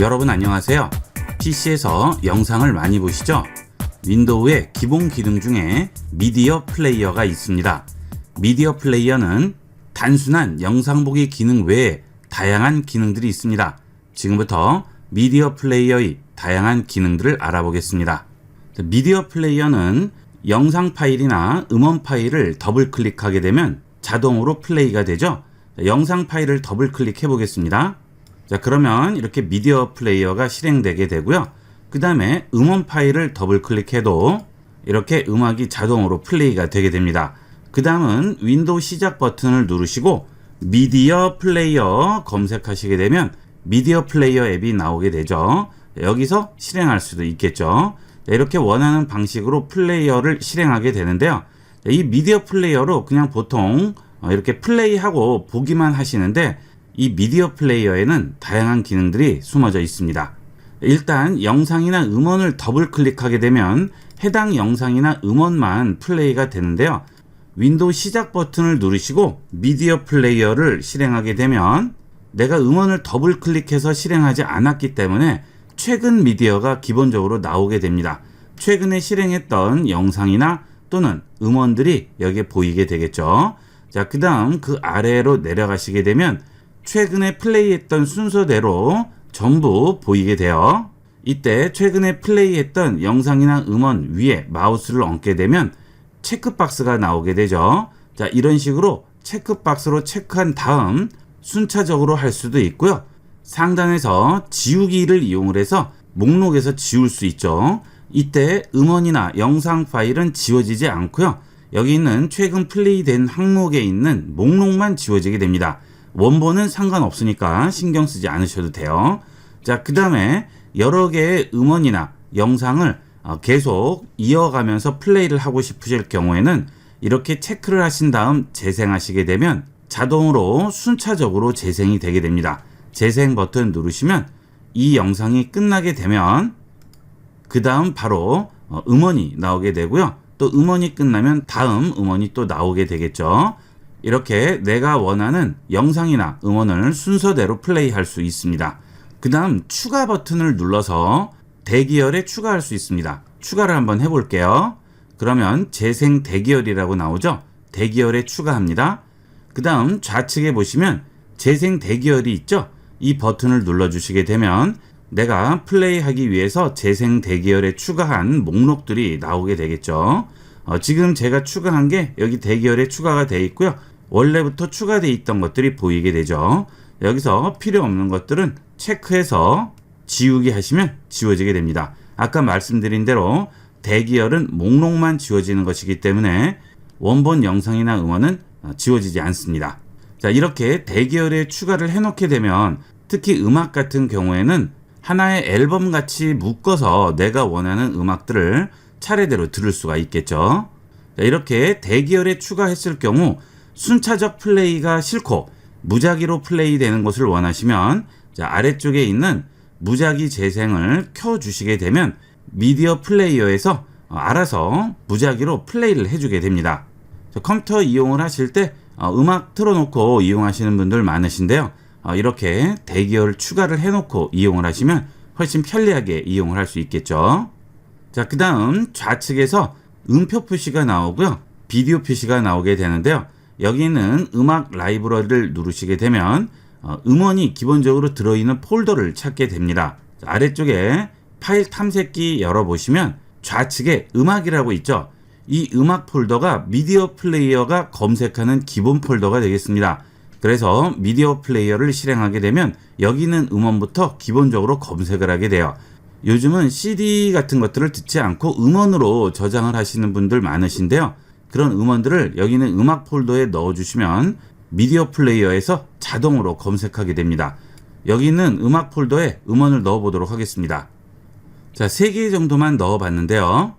여러분 안녕하세요. PC에서 영상을 많이 보시죠? 윈도우의 기본 기능 중에 미디어 플레이어가 있습니다. 미디어 플레이어는 단순한 영상 보기 기능 외에 다양한 기능들이 있습니다. 지금부터 미디어 플레이어의 다양한 기능들을 알아보겠습니다. 자, 미디어 플레이어는 영상 파일이나 음원 파일을 더블 클릭하게 되면 자동으로 플레이가 되죠. 자, 영상 파일을 더블 클릭해 보겠습니다. 자, 그러면 이렇게 미디어 플레이어가 실행되게 되고요. 그 다음에 음원 파일을 더블 클릭해도 이렇게 음악이 자동으로 플레이가 되게 됩니다. 그 다음은 윈도우 시작 버튼을 누르시고 미디어 플레이어 검색하시게 되면 미디어 플레이어 앱이 나오게 되죠. 여기서 실행할 수도 있겠죠. 이렇게 원하는 방식으로 플레이어를 실행하게 되는데요. 이 미디어 플레이어로 그냥 보통 이렇게 플레이하고 보기만 하시는데 이 미디어 플레이어에는 다양한 기능들이 숨어져 있습니다. 일단 영상이나 음원을 더블 클릭하게 되면 해당 영상이나 음원만 플레이가 되는데요. 윈도우 시작 버튼을 누르시고 미디어 플레이어를 실행하게 되면 내가 음원을 더블 클릭해서 실행하지 않았기 때문에 최근 미디어가 기본적으로 나오게 됩니다. 최근에 실행했던 영상이나 또는 음원들이 여기에 보이게 되겠죠. 자, 그 다음 그 아래로 내려가시게 되면 최근에 플레이했던 순서대로 전부 보이게 돼요. 이때 최근에 플레이했던 영상이나 음원 위에 마우스를 얹게 되면 체크박스가 나오게 되죠. 자, 이런 식으로 체크박스로 체크한 다음 순차적으로 할 수도 있고요. 상단에서 지우기를 이용을 해서 목록에서 지울 수 있죠. 이때 음원이나 영상 파일은 지워지지 않고요. 여기 있는 최근 플레이된 항목에 있는 목록만 지워지게 됩니다. 원본은 상관없으니까 신경 쓰지 않으셔도 돼요. 자, 그 다음에 여러 개의 음원이나 영상을 어, 계속 이어가면서 플레이를 하고 싶으실 경우에는 이렇게 체크를 하신 다음 재생하시게 되면 자동으로 순차적으로 재생이 되게 됩니다. 재생 버튼 누르시면 이 영상이 끝나게 되면 그 다음 바로 어, 음원이 나오게 되고요. 또 음원이 끝나면 다음 음원이 또 나오게 되겠죠. 이렇게 내가 원하는 영상이나 음원을 순서대로 플레이할 수 있습니다. 그 다음 추가 버튼을 눌러서 대기열에 추가할 수 있습니다. 추가를 한번 해볼게요. 그러면 재생 대기열이라고 나오죠. 대기열에 추가합니다. 그 다음 좌측에 보시면 재생 대기열이 있죠. 이 버튼을 눌러주시게 되면 내가 플레이하기 위해서 재생 대기열에 추가한 목록들이 나오게 되겠죠. 어, 지금 제가 추가한 게 여기 대기열에 추가가 되어 있고요. 원래부터 추가되어 있던 것들이 보이게 되죠. 여기서 필요 없는 것들은 체크해서 지우기 하시면 지워지게 됩니다. 아까 말씀드린 대로 대기열은 목록만 지워지는 것이기 때문에 원본 영상이나 음원은 어, 지워지지 않습니다. 자, 이렇게 대기열에 추가를 해놓게 되면 특히 음악 같은 경우에는 하나의 앨범 같이 묶어서 내가 원하는 음악들을 차례대로 들을 수가 있겠죠. 자, 이렇게 대기열에 추가했을 경우 순차적 플레이가 싫고 무작위로 플레이 되는 것을 원하시면 자, 아래쪽에 있는 무작위 재생을 켜 주시게 되면 미디어 플레이어에서 어, 알아서 무작위로 플레이를 해주게 됩니다. 자, 컴퓨터 이용을 하실 때 어, 음악 틀어놓고 이용하시는 분들 많으신데요. 어, 이렇게 대기열 추가를 해놓고 이용을 하시면 훨씬 편리하게 이용을 할 수 있겠죠. 자, 그 다음 좌측에서 음표 표시가 나오고요. 비디오 표시가 나오게 되는데요. 여기는 음악 라이브러리를 누르시게 되면 어, 음원이 기본적으로 들어있는 폴더를 찾게 됩니다. 자, 아래쪽에 파일 탐색기 열어보시면 좌측에 음악이라고 있죠. 이 음악 폴더가 미디어 플레이어가 검색하는 기본 폴더가 되겠습니다. 그래서 미디어 플레이어를 실행하게 되면 여기 있는 음원부터 기본적으로 검색을 하게 돼요. 요즘은 CD 같은 것들을 듣지 않고 음원으로 저장을 하시는 분들 많으신데요. 그런 음원들을 여기는 음악 폴더에 넣어주시면 미디어 플레이어에서 자동으로 검색하게 됩니다. 여기 있는 음악 폴더에 음원을 넣어보도록 하겠습니다. 자, 3개 정도만 넣어봤는데요.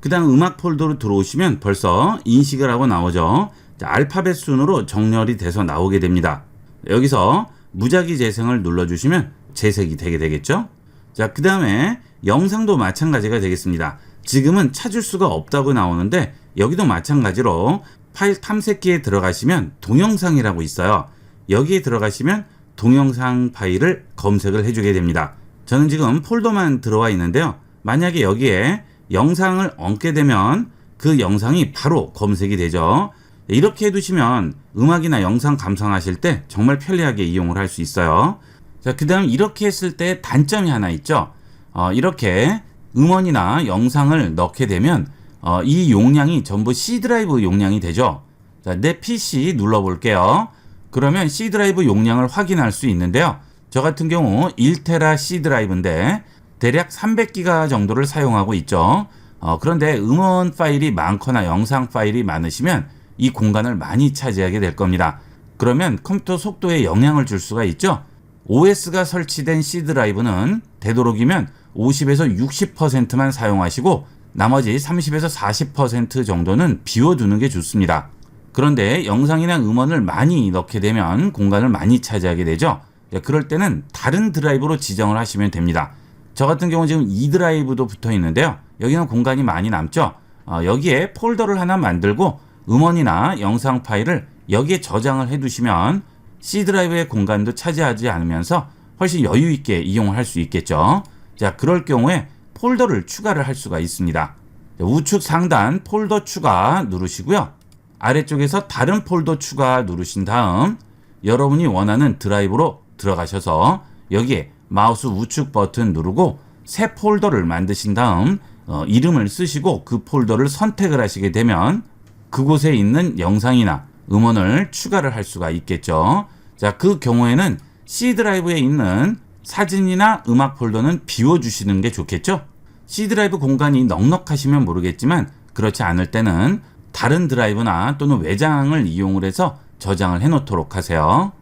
그 다음 음악 폴더로 들어오시면 벌써 인식을 하고 나오죠. 자, 알파벳 순으로 정렬이 돼서 나오게 됩니다. 여기서 무작위 재생을 눌러주시면 재색이 되게 되겠죠. 자, 그 다음에 영상도 마찬가지가 되겠습니다. 지금은 찾을 수가 없다고 나오는데 여기도 마찬가지로 파일 탐색기에 들어가시면 동영상이라고 있어요. 여기에 들어가시면 동영상 파일을 검색을 해주게 됩니다. 저는 지금 폴더만 들어와 있는데요. 만약에 여기에 영상을 얹게 되면 그 영상이 바로 검색이 되죠. 이렇게 해두시면 음악이나 영상 감상하실 때 정말 편리하게 이용을 할 수 있어요. 자, 그 다음 이렇게 했을 때 단점이 하나 있죠. 어, 이렇게 음원이나 영상을 넣게 되면 어, 이 용량이 전부 C 드라이브 용량이 되죠. 자, 내 PC 눌러볼게요. 그러면 C 드라이브 용량을 확인할 수 있는데요. 저 같은 경우 1테라 C 드라이브인데 대략 300기가 정도를 사용하고 있죠. 어, 그런데 음원 파일이 많거나 영상 파일이 많으시면 이 공간을 많이 차지하게 될 겁니다. 그러면 컴퓨터 속도에 영향을 줄 수가 있죠. OS가 설치된 C 드라이브는 되도록이면 50에서 60%만 사용하시고 나머지 30에서 40% 정도는 비워두는 게 좋습니다. 그런데 영상이나 음원을 많이 넣게 되면 공간을 많이 차지하게 되죠. 예, 그럴 때는 다른 드라이브로 지정을 하시면 됩니다. 저 같은 경우 지금 이 드라이브도 붙어 있는데요. 여기는 공간이 많이 남죠. 어, 여기에 폴더를 하나 만들고 음원이나 영상 파일을 여기에 저장을 해 두시면 C 드라이브의 공간도 차지하지 않으면서 훨씬 여유 있게 이용을 할 수 있겠죠. 자, 그럴 경우에 폴더를 추가를 할 수가 있습니다. 자, 우측 상단 폴더 추가 누르시고요. 아래쪽에서 다른 폴더 추가 누르신 다음 여러분이 원하는 드라이브로 들어가셔서 여기에 마우스 우측 버튼 누르고 새 폴더를 만드신 다음 어, 이름을 쓰시고 그 폴더를 선택을 하시게 되면 그곳에 있는 영상이나 음원을 추가를 할 수가 있겠죠. 자, 그 경우에는 C 드라이브에 있는 사진이나 음악 폴더는 비워주시는 게 좋겠죠. C 드라이브 공간이 넉넉하시면 모르겠지만 그렇지 않을 때는 다른 드라이브나 또는 외장을 이용을 해서 저장을 해 놓도록 하세요.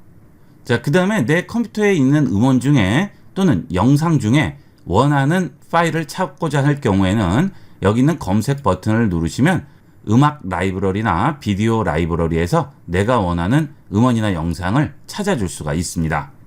자, 그 다음에 내 컴퓨터에 있는 음원 중에 또는 영상 중에 원하는 파일을 찾고자 할 경우에는 여기 있는 검색 버튼을 누르시면 음악 라이브러리나 비디오 라이브러리에서 내가 원하는 음원이나 영상을 찾아줄 수가 있습니다.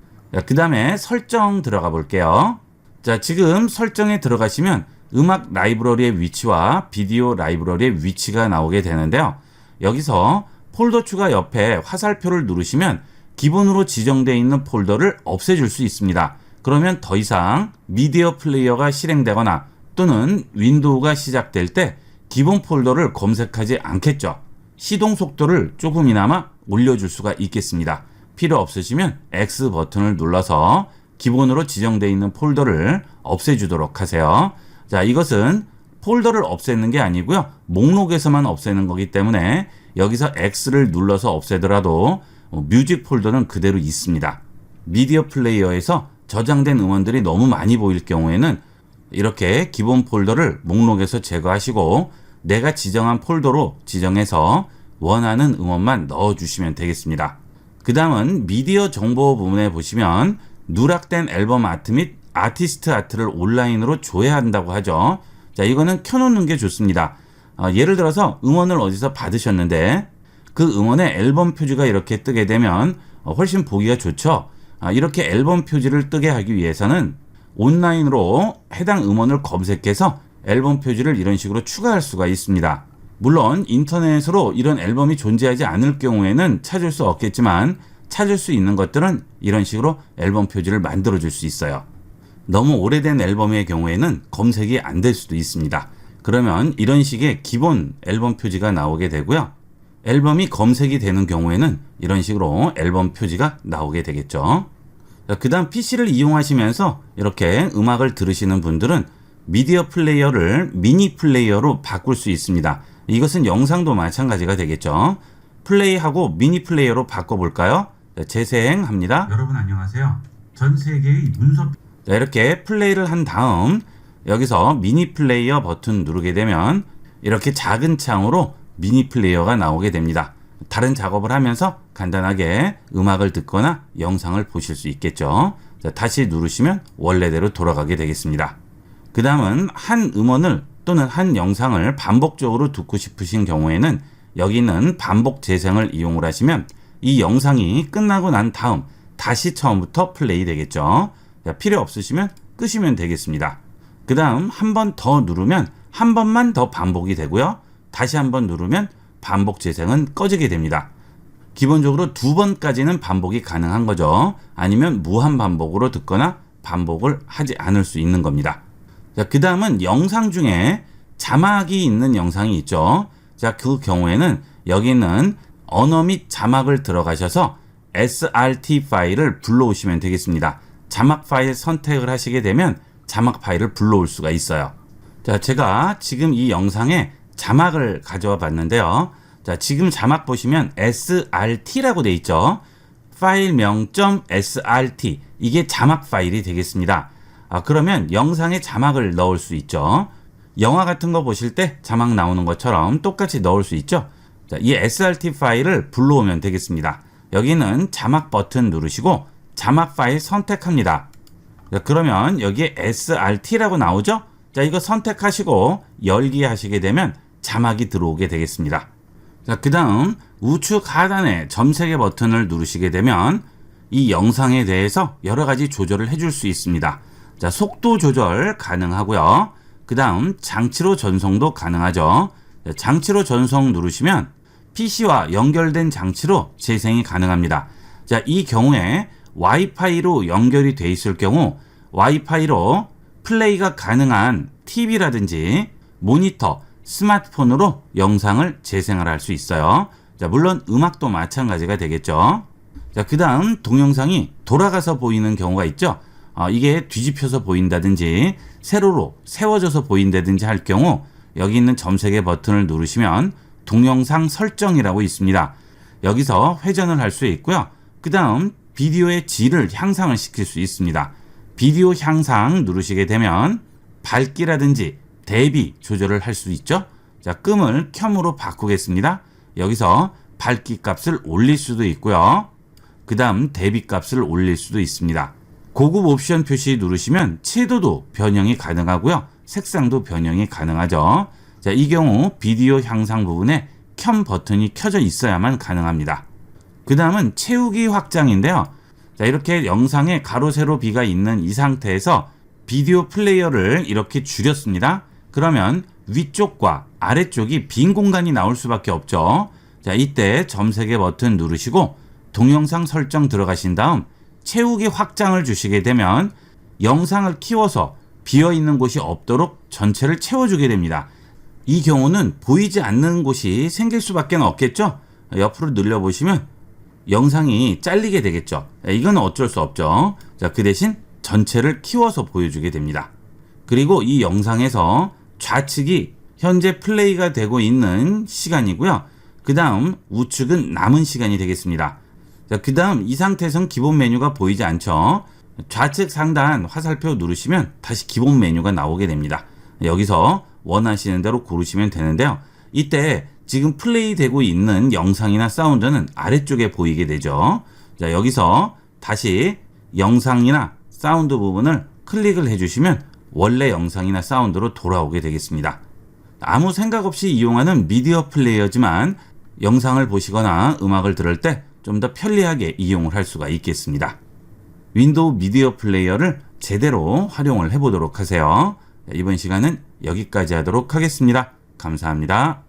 그 다음에 설정 들어가 볼게요. 자, 지금 설정에 들어가시면 음악 라이브러리의 위치와 비디오 라이브러리의 위치가 나오게 되는데요. 여기서 폴더 추가 옆에 화살표를 누르시면 기본으로 지정되어 있는 폴더를 없애줄 수 있습니다. 그러면 더 이상 미디어 플레이어가 실행되거나 또는 윈도우가 시작될 때 기본 폴더를 검색하지 않겠죠. 시동 속도를 조금이나마 올려줄 수가 있겠습니다. 필요 없으시면 X 버튼을 눌러서 기본으로 지정되어 있는 폴더를 없애주도록 하세요. 자, 이것은 폴더를 없애는 게 아니고요. 목록에서만 없애는 거기 때문에 여기서 X를 눌러서 없애더라도 어, 뮤직 폴더는 그대로 있습니다. 미디어 플레이어에서 저장된 음원들이 너무 많이 보일 경우에는 이렇게 기본 폴더를 목록에서 제거하시고 내가 지정한 폴더로 지정해서 원하는 음원만 넣어주시면 되겠습니다. 그 다음은 미디어 정보 부분에 보시면 누락된 앨범 아트 및 아티스트 아트를 온라인으로 조회한다고 하죠. 자, 이거는 켜놓는 게 좋습니다. 어, 예를 들어서 음원을 어디서 받으셨는데 그 음원의 앨범 표지가 이렇게 뜨게 되면 어, 훨씬 보기가 좋죠. 아, 이렇게 앨범 표지를 뜨게 하기 위해서는 온라인으로 해당 음원을 검색해서 앨범 표지를 이런 식으로 추가할 수가 있습니다. 물론 인터넷으로 이런 앨범이 존재하지 않을 경우에는 찾을 수 없겠지만 찾을 수 있는 것들은 이런 식으로 앨범 표지를 만들어 줄 수 있어요. 너무 오래된 앨범의 경우에는 검색이 안 될 수도 있습니다. 그러면 이런 식의 기본 앨범 표지가 나오게 되고요. 앨범이 검색이 되는 경우에는 이런 식으로 앨범 표지가 나오게 되겠죠. 그 다음 PC를 이용하시면서 이렇게 음악을 들으시는 분들은 미디어 플레이어를 미니 플레이어로 바꿀 수 있습니다. 이것은 영상도 마찬가지가 되겠죠. 플레이하고 미니 플레이어로 바꿔볼까요? 재생합니다. 여러분 안녕하세요. 전 세계의 문서 자, 이렇게 플레이를 한 다음 여기서 미니 플레이어 버튼 누르게 되면 이렇게 작은 창으로 미니 플레이어가 나오게 됩니다. 다른 작업을 하면서 간단하게 음악을 듣거나 영상을 보실 수 있겠죠. 자, 다시 누르시면 원래대로 돌아가게 되겠습니다. 그 다음은 한 음원을 또는 한 영상을 반복적으로 듣고 싶으신 경우에는 여기 있는 반복 재생을 이용을 하시면 이 영상이 끝나고 난 다음 다시 처음부터 플레이 되겠죠. 자, 필요 없으시면 끄시면 되겠습니다. 그 다음 한 번 더 누르면 한 번만 더 반복이 되고요. 다시 한 번 누르면 반복 재생은 꺼지게 됩니다. 기본적으로 두 번까지는 반복이 가능한 거죠. 아니면 무한 반복으로 듣거나 반복을 하지 않을 수 있는 겁니다. 자, 그 다음은 영상 중에 자막이 있는 영상이 있죠. 자, 그 경우에는 여기 있는 언어 및 자막을 들어가셔서 SRT 파일을 불러오시면 되겠습니다. 자막 파일 선택을 하시게 되면 자막 파일을 불러올 수가 있어요. 자, 제가 지금 이 영상에 자막을 가져와 봤는데요. 자, 지금 자막 보시면 SRT라고 돼 있죠. 파일명 .srt 이게 자막 파일이 되겠습니다. 아, 그러면 영상에 자막을 넣을 수 있죠. 영화 같은 거 보실 때 자막 나오는 것처럼 똑같이 넣을 수 있죠. 자, 이 SRT 파일을 불러오면 되겠습니다. 여기는 자막 버튼 누르시고 자막 파일 선택합니다. 자, 그러면 여기에 SRT라고 나오죠? 자, 이거 선택하시고 열기 하시게 되면 자막이 들어오게 되겠습니다. 자, 그 다음 우측 하단에 점세개 버튼을 누르시게 되면 이 영상에 대해서 여러 가지 조절을 해줄 수 있습니다. 자, 속도 조절 가능하고요. 그 다음 장치로 전송도 가능하죠. 자, 장치로 전송 누르시면 PC와 연결된 장치로 재생이 가능합니다. 자, 이 경우에 와이파이로 연결이 돼 있을 경우 와이파이로 플레이가 가능한 TV라든지 모니터, 스마트폰으로 영상을 재생을 할 수 있어요. 자, 물론 음악도 마찬가지가 되겠죠. 자, 그 다음 동영상이 돌아가서 보이는 경우가 있죠. 어, 이게 뒤집혀서 보인다든지 세로로 세워져서 보인다든지 할 경우 여기 있는 점세개 버튼을 누르시면 동영상 설정이라고 있습니다. 여기서 회전을 할 수 있고요. 그 다음 비디오의 질을 향상을 시킬 수 있습니다. 비디오 향상 누르시게 되면 밝기라든지 대비 조절을 할 수 있죠. 자, 끔을 켬으로 바꾸겠습니다. 여기서 밝기 값을 올릴 수도 있고요. 그 다음 대비 값을 올릴 수도 있습니다. 고급 옵션 표시 누르시면 채도도 변형이 가능하고요. 색상도 변형이 가능하죠. 자, 이 경우 비디오 향상 부분에 켬 버튼이 켜져 있어야만 가능합니다. 그 다음은 채우기 확장인데요. 자, 이렇게 영상에 가로, 세로, 비가 있는 이 상태에서 비디오 플레이어를 이렇게 줄였습니다. 그러면 위쪽과 아래쪽이 빈 공간이 나올 수밖에 없죠. 자, 이때 점세개 버튼 누르시고 동영상 설정 들어가신 다음 채우기 확장을 주시게 되면 영상을 키워서 비어 있는 곳이 없도록 전체를 채워주게 됩니다. 이 경우는 보이지 않는 곳이 생길 수밖에 없겠죠? 옆으로 늘려보시면 영상이 잘리게 되겠죠. 이건 어쩔 수 없죠. 자, 그 대신 전체를 키워서 보여주게 됩니다. 그리고 이 영상에서 좌측이 현재 플레이가 되고 있는 시간이고요. 그 다음 우측은 남은 시간이 되겠습니다. 자, 그 다음 이 상태에선 기본 메뉴가 보이지 않죠. 좌측 상단 화살표 누르시면 다시 기본 메뉴가 나오게 됩니다. 여기서 원하시는 대로 고르시면 되는데요. 이때 지금 플레이 되고 있는 영상이나 사운드는 아래쪽에 보이게 되죠. 자, 여기서 다시 영상이나 사운드 부분을 클릭을 해주시면 원래 영상이나 사운드로 돌아오게 되겠습니다. 아무 생각 없이 이용하는 미디어 플레이어지만 영상을 보시거나 음악을 들을 때 좀 더 편리하게 이용을 할 수가 있겠습니다. 윈도우 미디어 플레이어를 제대로 활용을 해보도록 하세요. 이번 시간은 여기까지 하도록 하겠습니다. 감사합니다.